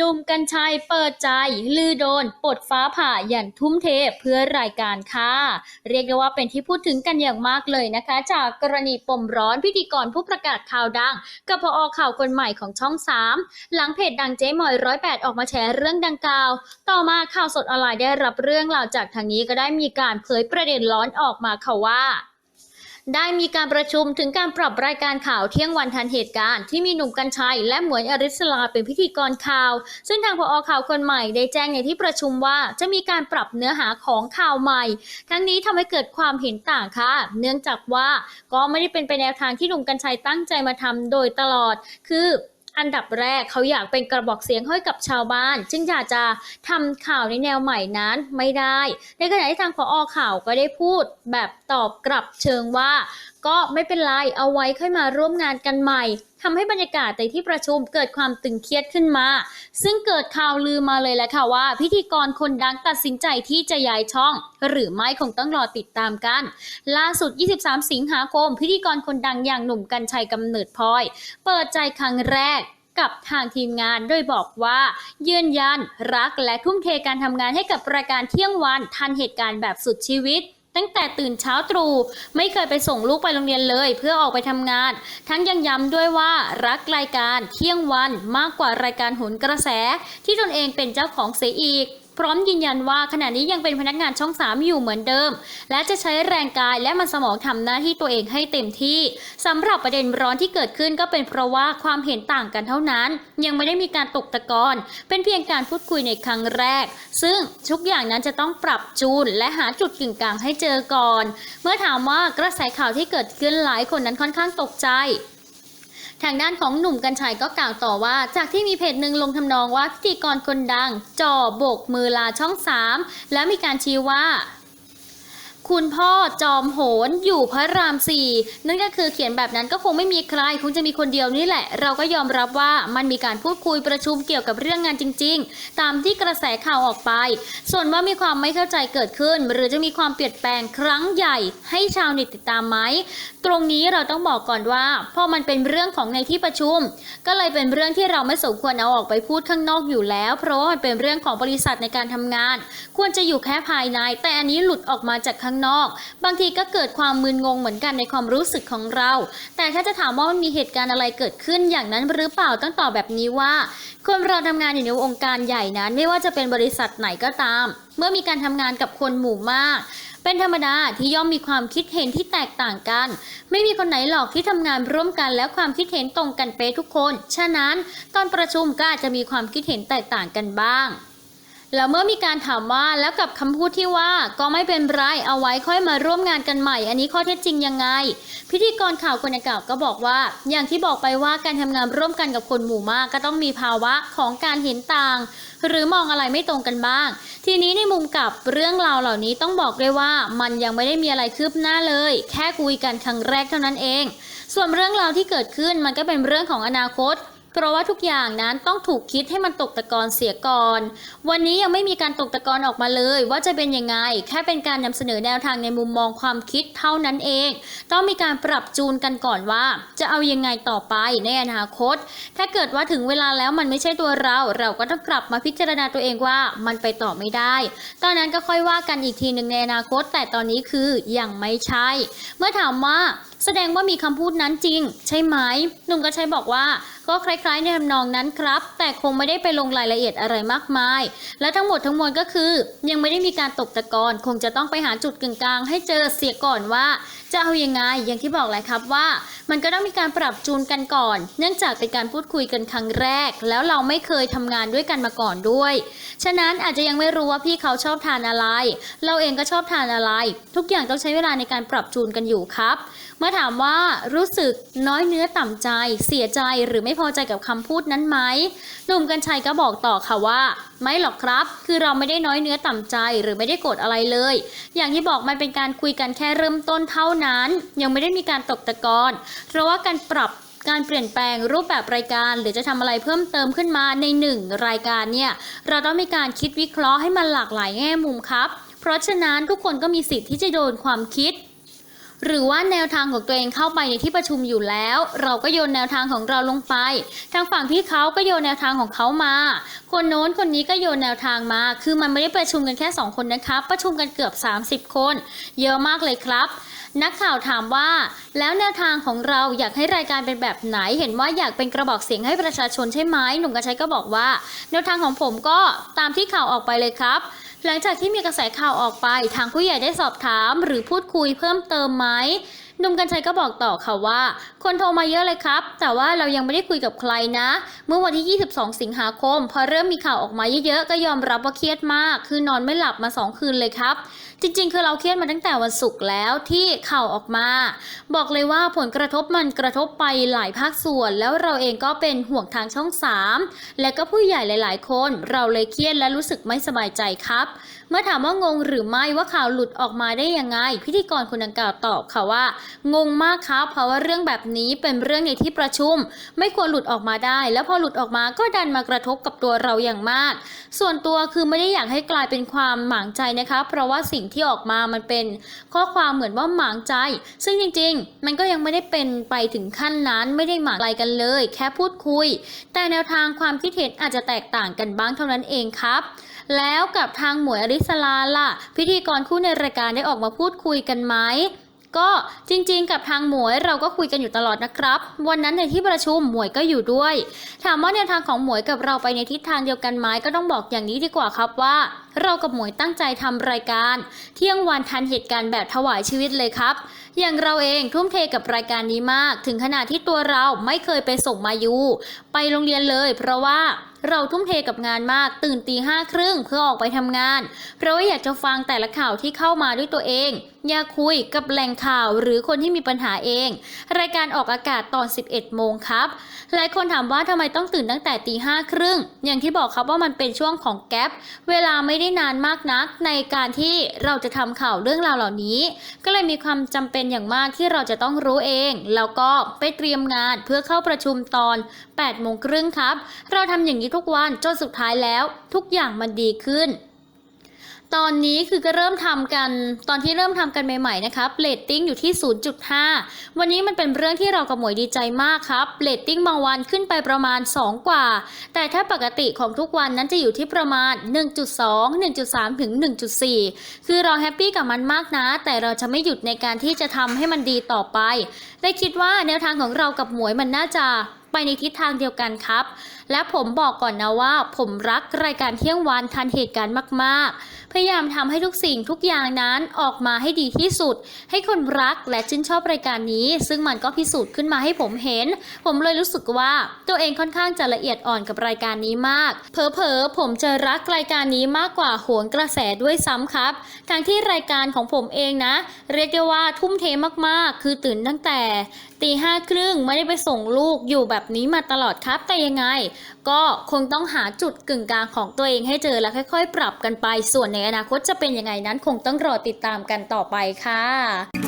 หนุ่มกัญชัยเปิดใจ ลือโดนปลดฟ้าผ่าอย่างทุ่มเทเพื่อรายการค่ะเรียกได้ว่าเป็นที่พูดถึงกันอย่างมากเลยนะคะ จากกรณีปมร้อนพิธีกรผู้ประกาศข่าวดัง กับพอข่าวคนใหม่ของช่อง 3 หลังเพจดังเจ๊มอยร้อยแปดออกมาแชร์เรื่องดังกล่าว ต่อมาข่าวสดออนไลน์ได้รับเรื่องราวจากทางนี้ก็ได้มีการเผยประเด็นร้อนออกมาค่ะว่า ได้มีการประชุมถึงการปรับรายการข่าวเที่ยงวันทันเหตุการณ์ที่มีหนุ่มกัญชัย และหมวยอริสลาเป็นพิธีกรข่าว ซึ่งทางพอข่าวคนใหม่ได้แจ้งในที่ประชุมว่าจะมีการปรับเนื้อหาของข่าวใหม่ ทั้งนี้ทำให้เกิดความเห็นต่างค่ะ เนื่องจากว่าก็ไม่ได้เป็นไปแนวทางที่หนุ่มกัญชัยตั้งใจมาทำโดยตลอด คือ อันดับแรกเขาอยากเป็นกระบอกเสียงให้กับชาวบ้าน จึงอยากจะทำข่าวในแนวใหม่นั้นไม่ได้ ในขณะที่ทางพอข่าวก็ได้พูดแบบตอบกลับเชิงว่า ก็ไม่เป็นไรเอาไว้ค่อยมาร่วมงานกันใหม่ ทำให้บรรยากาศในที่ประชุมเกิดความตึงเครียดขึ้นมา ซึ่งเกิดข่าวลือมาเลยแหละค่ะว่า พิธีกรคนดังตัดสินใจที่จะย้ายช่อง หรือไม่คงต้องรอติดตามกัน ล่าสุด 23 สิงหาคม พิธีกรคนดังอย่างหนุ่มกัญชัยกำเนิดพลอย เปิดใจครั้งแรกกับทางทีมงานโดยบอกว่ายืนยันรักและทุ่มเทการทำงานให้กับรายการเที่ยงวันทันเหตุการณ์แบบสุดชีวิต ตั้งแต่ตื่นเช้าตรู่ไม่เคยไปส่งลูกไปโรงเรียนเลย เพื่อออกไปทำงาน ทั้งยังย้ำด้วยว่ารักรายการเที่ยงวันมากกว่ารายการโหนกระแส ที่ตนเองเป็นเจ้าของเสียอีก พร้อมยืนยันว่าขณะนี้ยังเป็นพนักงานช่อง 3 อยู่เหมือนเดิม และจะใช้แรงกายและมันสมองทำหน้าที่ตัวเองให้เต็มที่สำหรับประเด็นร้อนที่เกิดขึ้นก็เป็นเพราะว่าความเห็นต่างกันเท่านั้น ยังไม่ได้มีการตกตะกอนเป็นเพียงการพูดคุยในครั้งแรก ซึ่งทุกอย่างนั้นจะต้องปรับจูน และหาจุดกึ่งกลางให้เจอก่อน เมื่อถามว่ากระแสข่าวที่เกิดขึ้นหลายคนนั้นค่อนข้างตกใจ ทางด้านของหนุ่มกัญชัยก็กล่าวต่อว่า จากที่มีเพจหนึ่งลงทำนองว่าพิธีกรคนดัง จ่อโบกมือลาช่องสามแล้วมีการชี้ว่า คุณพ่อจอมโหนอยู่พระรามสี่นั่นก็คือเขียนแบบนั้นก็คงไม่มีใครคงจะมีคนเดียวนี่แหละ เราก็ยอมรับว่ามันมีการพูดคุยประชุมเกี่ยวกับเรื่องงานจริง ๆ ตามที่กระแสข่าวออกไป ส่วนว่ามีความไม่เข้าใจเกิดขึ้น หรือจะมีความเปลี่ยนแปลงครั้งใหญ่ ให้ชาวเน็ตติดตามไหมตรงนี้เราต้องบอกก่อนว่าพอมันเป็นเรื่องของในที่ประชุม ก็เลยเป็นเรื่องที่เราไม่สมควรเอาออกไปพูดข้างนอกอยู่แล้ว เพราะว่ามันเป็นเรื่องของบริษัทในการทำงาน ควรจะอยู่แค่ภายใน แต่อันนี้หลุดออกมาจากข้างนอก บางทีก็เกิดความมึนงงเหมือนกันในความรู้สึกของเรา แต่ถ้าจะถามว่ามันมีเหตุการณ์อะไรเกิดขึ้นอย่างนั้นหรือเปล่าต้องตอบแบบนี้ว่าคนเราทำงานอยู่ในองค์การใหญ่นั้น ไม่ว่าจะเป็นบริษัทไหนก็ตาม เมื่อมีการทำงานกับคนหมู่มาก เป็นธรรมดาที่ย่อมมีความคิดเห็นที่แตกต่างกัน ไม่มีคนไหนหรอกที่ทำงานร่วมกันแล้วความคิดเห็นตรงกันเป๊ะทุกคน ฉะนั้น ตอนประชุมก็อาจจะมีความคิดเห็นแตกต่างกันบ้าง แล้วเมื่อมีการถามว่าแล้วกับคำพูดที่ว่าก็ไม่เป็นไรเอาไว้ค่อยมาร่วมงานกันใหม่ อันนี้ข้อเท็จจริงยังไง พิธีกรข่าวคนดังกล่าวก็บอกว่า อย่างที่บอกไปว่าการทำงานร่วมกันกับคนหมู่มาก ก็ต้องมีภาวะของการเห็นต่าง หรือมองอะไรไม่ตรงกันบ้าง ทีนี้ในมุมกลับเรื่องราวเหล่านี้ต้องบอกเลยว่า มันยังไม่ได้มีอะไรคืบหน้าเลย แค่คุยกันครั้งแรกเท่านั้นเอง ส่วนเรื่องราวที่เกิดขึ้นมันก็เป็นเรื่องของอนาคต เพราะว่าทุกอย่างนั้นต้องถูกคิดให้มันตกตะกอนเสียก่อน วันนี้ยังไม่มีการตกตะกอนออกมาเลย ว่าจะเป็นยังไง แค่เป็นการนำเสนอแนวทางในมุมมองความคิดเท่านั้นเอง ต้องมีการปรับจูนกันก่อนว่า จะเอายังไงต่อไปในอนาคต ถ้าเกิดว่าถึงเวลาแล้วมันไม่ใช่ตัวเรา เราก็ต้องกลับมาพิจารณาตัวเองว่ามันไปต่อไม่ได้ ตอนนั้นก็ค่อยว่ากันอีกทีหนึ่งในอนาคต แต่ตอนนี้คือยังไม่ใช่ เมื่อถามว่าแสดงว่ามีคำพูดนั้นจริง ใช่ไหมหนุ่มกระชัยบอกว่า ก็คล้ายๆในทำนองนั้นครับ แต่คงไม่ได้ไปลงรายละเอียดอะไรมากมาย และทั้งหมดทั้งมวลก็คือ ยังไม่ได้มีการตกตะกอนคงจะต้องไปหาจุดกึ่งกลางให้เจอเสียก่อนว่า จะเอาอยังไงอย่างที่บอกแหละครับว่า มันก็ต้องมีการปรับจูนกันก่อน เนื่องจากเป็นการพูดคุยกันครั้งแรก แล้วเราไม่เคยทำงานด้วยกันมาก่อนด้วย ฉะนั้นอาจจะยังไม่รู้ว่าพี่เขาชอบทานอะไร เราเองก็ชอบทานอะไร ทุกอย่างต้องใช้เวลาในการปรับจูนกันอยู่ครับ เมื่อถามว่ารู้สึกน้อยเนื้อต่ำใจ เสียใจหรือไม่พอใจกับคำพูดนั้นไหมหนุ่มกัญชัยก็บอกต่อค่ะว่า ไม่หรอกครับ คือเราไม่ได้น้อยเนื้อต่ำใจหรือไม่ได้โกรธอะไรเลย อย่างที่บอกมันเป็นการคุยกันแค่เริ่มต้นเท่านั้น ยังไม่ได้มีการตกตะกอนเพราะว่าการปรับการเปลี่ยนแปลงรูปแบบรายการหรือจะทำอะไรเพิ่มเติมขึ้นมาในหนึ่งรายการเนี่ยเราต้องมีการคิดวิเคราะห์ให้มันหลากหลายแง่มุมครับ เพราะฉะนั้นทุกคนก็มีสิทธิ์ที่จะโดนความคิด หรือว่าแนวทางของตัวเองเข้าไปในที่ประชุมอยู่แล้ว เราก็โยนแนวทางของเราลงไป ทางฝั่งพี่เขาก็โยนแนวทางของเขามา คนโน้นคนนี้ก็โยนแนวทางมา คือมันไม่ได้ประชุมกันแค่ 2 คนนะครับประชุมกันเกือบ 30 คน เยอะมากเลยครับนักข่าวถามว่า แล้วแนวทางของเราอยากให้รายการเป็นแบบไหน เห็นว่าอยากเป็นกระบอกเสียงให้ประชาชนใช่ไหมหนุ่มกระชัยก็บอกว่า แนวทางของผมก็ตามที่ข่าวออกไปเลยครับ หลังจากที่มีกระแสข่าวออกไป ทางผู้ใหญ่ได้สอบถาม หรือพูดคุยเพิ่มเติมไหม หนุ่มกัญชัยก็บอกต่อค่ะว่า คนโทรมาเยอะเลยครับ แต่ว่าเรายังไม่ได้คุยกับใครนะ เมื่อวันที่ 22 สิงหาคม พอเริ่มมีข่าวออกมาเยอะๆ ก็ยอมรับว่าเครียดมาก คือนอนไม่หลับมา 2 คืนเลยครับ จริงๆ คือเราเครียดมาตั้งแต่วันศุกร์แล้วที่ข่าวออกมา บอกเลยว่าผลกระทบมันกระทบไปหลายภาคส่วน แล้วเราเองก็เป็นห่วงทางช่อง 3 และก็ผู้ใหญ่หลาย ๆ คน เราเลยเครียดและรู้สึกไม่สบายใจครับเมื่อถามว่างงหรือไม่ว่าข่าวหลุดออกมาได้ยังไง พิธีกรคนดังกล่าวตอบค่ะว่า งงมากครับเพราะว่าเรื่องแบบนี้เป็นเรื่องในที่ประชุม ไม่ควรหลุดออกมาได้ แล้วพอหลุดออกมาก็ดันมากระทบกับตัวเราอย่างมาก ส่วนตัวคือไม่ได้อยากให้กลายเป็นความหมางใจนะคะ เพราะว่าสิ่งที่ออกมามันเป็น ข้อความเหมือนว่าหมางใจ ซึ่งจริง ๆ มันก็ยังไม่ได้เป็นไปถึงขั้นนั้นไม่ได้หมางอะไรกันเลย แค่พูดคุย แต่แนวทางความคิดเห็นอาจจะแตกต่างกันบ้างเท่านั้นเองครับ แล้วกับทางหมวยอริสลาล่ะ พิธีกรคู่ในรายการได้ออกมาพูดคุยกันไหมก็จริงๆ กับทางหมวยเราก็คุยกันอยู่ตลอดนะครับ วันนั้นในที่ประชุมหมวยก็อยู่ด้วย ถามว่าแนวทางของหมวยกับเราไปในทิศทางเดียวกันไหมก็ต้องบอกอย่างนี้ดีกว่าครับว่า เรากับหมวยตั้งใจทำรายการ เที่ยงวันทันเหตุการณ์แบบถวายชีวิตเลยครับ อย่างเราเองทุ่มเทกับรายการนี้มาก ถึงขนาดที่ตัวเราไม่เคยไปส่งมายูไปโรงเรียนเลย เพราะว่า เราทุ่มเทกับงานมากตื่นตีห้าครึ่งเพื่อออกไปทำงาน เพราะว่าอยากจะฟังแต่ละข่าวที่เข้ามาด้วยตัวเอง อยากคุยกับแหล่งข่าวหรือคนที่มีปัญหาเอง รายการออกอากาศตอน 11 โมงครับ หลายคนถามว่าทำไมต้องตื่นตั้งแต่ตีห้าครึ่งอย่างที่บอกครับว่ามันเป็นช่วงของแกลบเวลาไม่ได้นานมากนัก ในการที่เราจะทำข่าวเรื่องราวเหล่านี้ ก็เลยมีความจำเป็นอย่างมากที่เราจะต้องรู้เอง แล้วก็ไปเตรียมงานเพื่อเข้าประชุมตอน8โมงครึ่งครับ เราทำอย่างนี้ทุกวันจนสุดท้ายแล้วทุกอย่างมันดีขึ้น ตอนนี้คือก็เริ่มทำกันตอนที่เริ่มทำกันใหม่ๆนะครับเรตติ้งอยู่ที่ 0.5 วันนี้มันเป็นเรื่องที่เรากับหมวยดีใจมากครับเรตติ้งบางวันขึ้นไปประมาณ 2 กว่า แต่ถ้าปกติของทุกวันนั้นจะอยู่ที่ประมาณ 1.2 1.3 ถึง 1.4 คือเราแฮปปี้กับมันมากนะ แต่เราจะไม่หยุดในการที่จะทำให้มันดีต่อไป ได้คิดว่าแนวทางของเรากับหมวยมันน่าจะไปในทิศทางเดียวกันครับ และผมบอกก่อนนะว่า ผมรักรายการเที่ยงวันทันเหตุการณ์มากๆ พยายามทำให้ทุกสิ่งทุกอย่างนั้นออกมาให้ดีที่สุด ให้คนรักและชื่นชอบรายการนี้ ซึ่งมันก็พิสูจน์ขึ้นมาให้ผมเห็น ผมเลยรู้สึกว่าตัวเองค่อนข้างจะละเอียดอ่อนกับรายการนี้มาก เผลอๆผมจะรักรายการนี้มากกว่าโหนกระแสด้วยซ้ำครับทั้งที่รายการของผมเองนะ เรียกได้ว่าทุ่มเทมากๆ คือตื่นตั้งแต่ตีห้าครึ่งไม่ได้ไปส่งลูกอยู่แบบนี้มาตลอดครับแต่ยังไงก็คงต้องหาจุดกึ่งกลางของตัวเองให้เจอแล้วค่อย ๆ ปรับกันไป ส่วนในอนาคตจะเป็นยังไงนั้นคงต้องรอติดตามกันต่อไปค่ะ